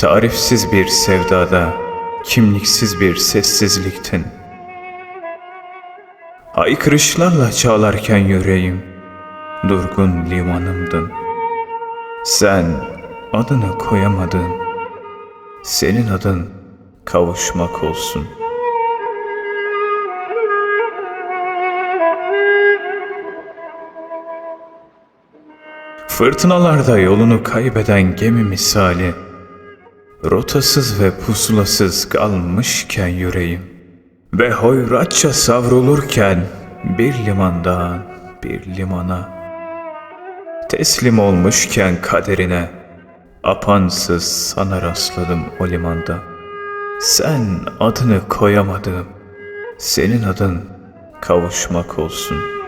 Tarifsiz bir sevdada, kimliksiz bir sessizliktin. Haykırışlarla çağlarken yüreğim, durgun limanımdın. Sen adını koyamadın, senin adın kavuşmak olsun. Fırtınalarda yolunu kaybeden gemi misali, rotasız ve pusulasız kalmışken yüreğim ve hoyratça savrulurken bir limandan bir limana, teslim olmuşken kaderine, apansız sana rastladım o limanda. Sen adını koyamadım, senin adın kavuşmak olsun.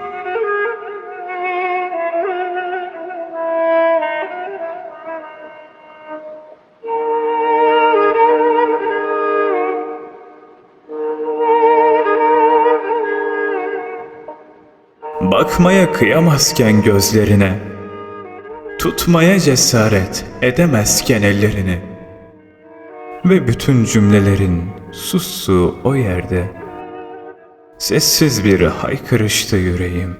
Bakmaya kıyamazken gözlerine, tutmaya cesaret edemezken ellerini ve bütün cümlelerin sussuğu o yerde, sessiz bir haykırıştı yüreğim,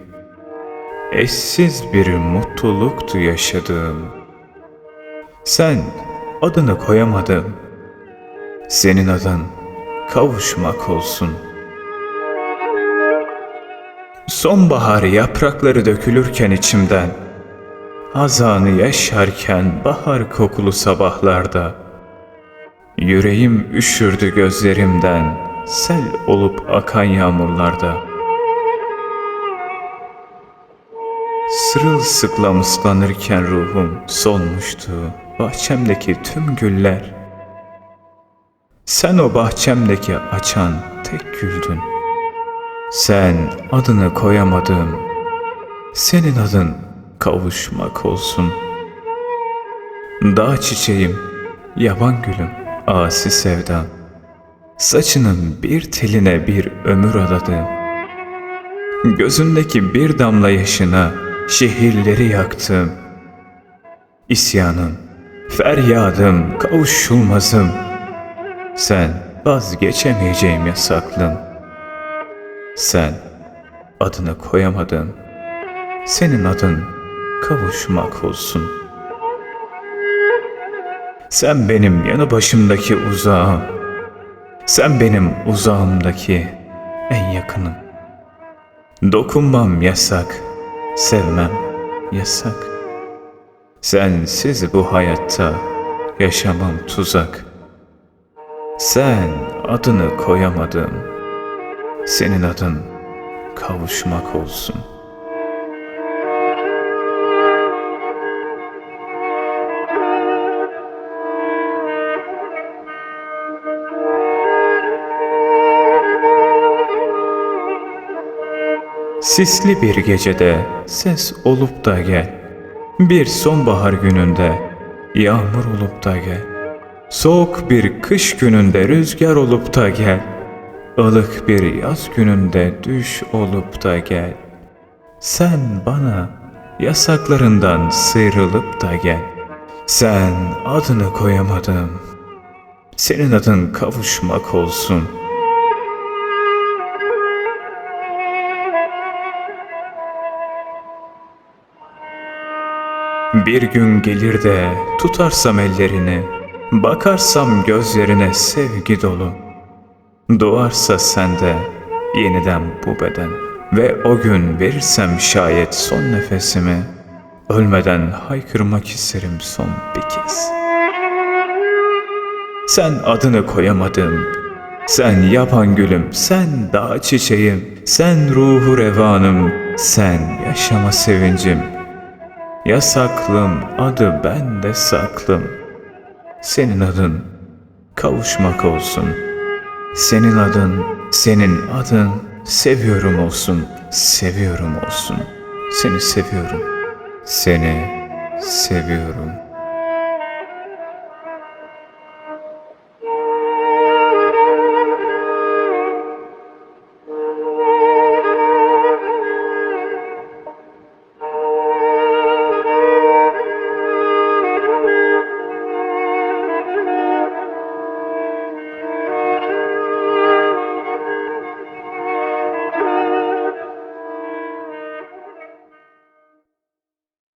eşsiz bir mutluluktu yaşadığım. Sen adını koyamadın, senin adın kavuşmak olsun.'' Sonbahar yaprakları dökülürken içimden, Hazanı yaşarken bahar kokulu sabahlarda, Yüreğim üşürdü gözlerimden, sel olup akan yağmurlarda. Sırılsıklam ıslanırken ruhum solmuştu bahçemdeki tüm güller. Sen o bahçemdeki açan tek güldün. Sen adını koyamadım. Senin adın kavuşmak olsun. Dağ çiçeğim, yaban gülüm, asi sevdam. Saçının bir teline bir ömür adadım. Gözündeki bir damla yaşına şehirleri yaktım. İsyanım, feryadım, kavuşulmazım. Sen vazgeçemeyeceğim yasaklım.'' Sen adını koyamadın. Senin adın kavuşmak olsun. Sen benim yanı başımdaki uzağım. Sen benim uzağımdaki en yakınım. Dokunmam yasak, sevmem yasak. Sensiz bu hayatta yaşamam tuzak. Sen adını koyamadın.'' Senin adın kavuşmak olsun. Sisli bir gecede ses olup da gel. Bir sonbahar gününde yağmur olup da gel. Soğuk bir kış gününde rüzgar olup da gel. Ilık bir yaz gününde düş olup da gel. Sen bana yasaklarından sıyrılıp da gel. Sen adını koyamadım. Senin adın kavuşmak olsun. Bir gün gelir de tutarsam ellerini, bakarsam gözlerine sevgi dolu.'' Doğarsa sende yeniden bu beden ve o gün verirsem şayet son nefesimi ölmeden haykırmak isterim son bir kez. Sen adını koyamadın, sen yapan gülüm, sen dağ çiçeğim, sen ruhu revanım, sen yaşama sevincim. Yasaklım adı bende saklım, senin adın kavuşmak olsun.'' Senin adın, senin adın seviyorum olsun, seviyorum olsun. Seni seviyorum, seni seviyorum.